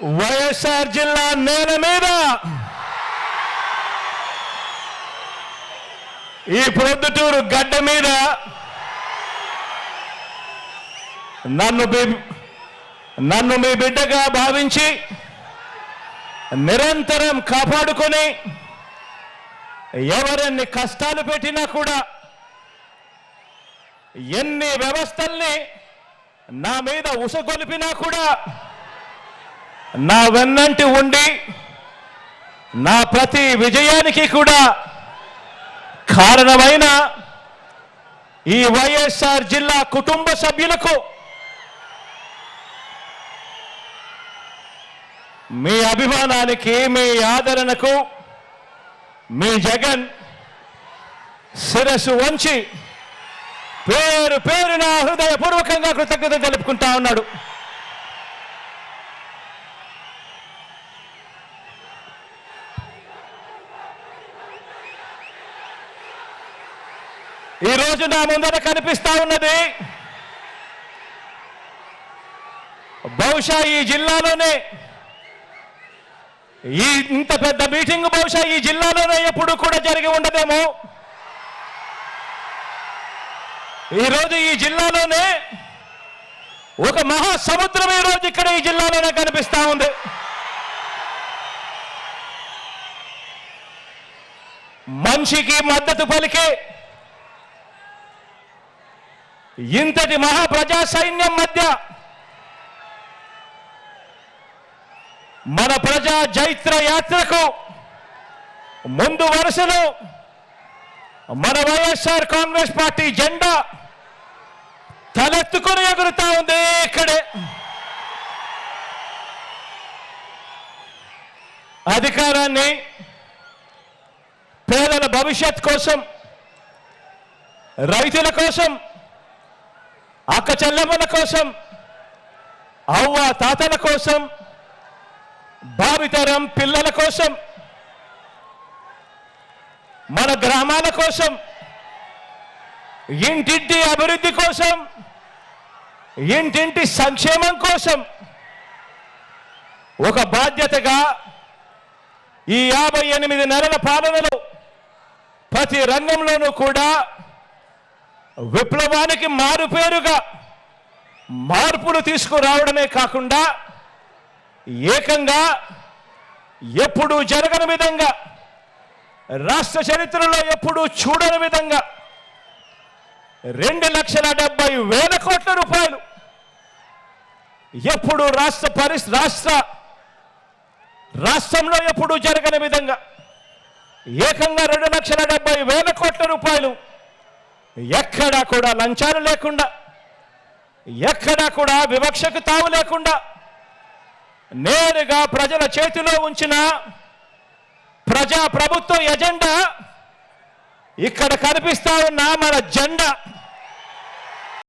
వైఎస్ఆర్ జిల్లా నేల మీద. ఈ ప్రొద్దుటూరు గడ్డ మీద నన్ను నన్ను మీ బిడ్డగా భావించి నిరంతరం కాపాడుకొని ఎవరెన్ని కష్టాలు పెట్టినా కూడా ఎన్ని వ్యవస్థల్ని నా మీద ఉసగొలిపినా కూడా నా వెన్నంటి ఉండి నా ప్రతి విజయానికి కూడా కారణమైన ఈ వైఎస్ఆర్ జిల్లా కుటుంబ సభ్యులకు మీ అభిమానానికి మీ ఆదరణకు మీ జగన్ శిరస్సు వంచి పేరు పేరున హృదయపూర్వకంగా కృతజ్ఞత తెలుపుకుంటా ఉన్నాడు. ఈ రోజు నా ముందర కనిపిస్తా ఉన్నది బహుశా ఈ జిల్లాలోనే ఈ ఇంత పెద్ద మీటింగ్ బహుశా ఈ జిల్లాలోనే ఎప్పుడు కూడా జరిగి ఉండదేమో. ఈరోజు ఈ జిల్లాలోనే ఒక మహాసముద్రం ఈరోజు రోజు ఇక్కడ ఈ జిల్లాలోనే కనిపిస్తా ఉంది. మనిషికి మద్దతు పలికే ఇంతటి మహాప్రజా సైన్యం మధ్య మన ప్రజా జైత్ర యాత్రకు ముందు వరుసలో మన వైఎస్ఆర్ కాంగ్రెస్ పార్టీ జెండా తలెత్తుకొని ఎగురుతా ఉంది ఇక్కడే. అధికారాన్ని పేదల భవిష్యత్ కోసం రైతుల కోసం అక్క చెల్లెమ్మల కోసం అవ్వ తాతల కోసం భావితరం పిల్లల కోసం మన గ్రామాల కోసం ఇంటింటి అభివృద్ధి కోసం ఇంటింటి సంక్షేమం కోసం ఒక బాధ్యతగా ఈ యాభై ఎనిమిది నెలల పాలనలో ప్రతి రంగంలోనూ కూడా విప్లవానికి మారుపేరుగా మార్పులు తీసుకురావడమే కాకుండా ఏకంగా ఎప్పుడూ జరగని విధంగా రాష్ట్ర చరిత్రలో ఎప్పుడూ చూడని విధంగా రెండు లక్షల డెబ్బై వేల కోట్ల రూపాయలు ఎప్పుడు రాష్ట్ర పరిస్ రాష్ట్ర రాష్ట్రంలో ఎప్పుడూ జరగని విధంగా ఏకంగా రెండు లక్షల డెబ్బై వేల కోట్ల రూపాయలు ఎక్కడా కూడా లంచాలు లేకుండా ఎక్కడా కూడా వివక్షకు తావు లేకుండా నేరుగా ప్రజల చేతిలో ఉంచిన ప్రజా ప్రభుత్వం ఎజెండా ఇక్కడ కనిపిస్తా ఉన్న మన జెండా.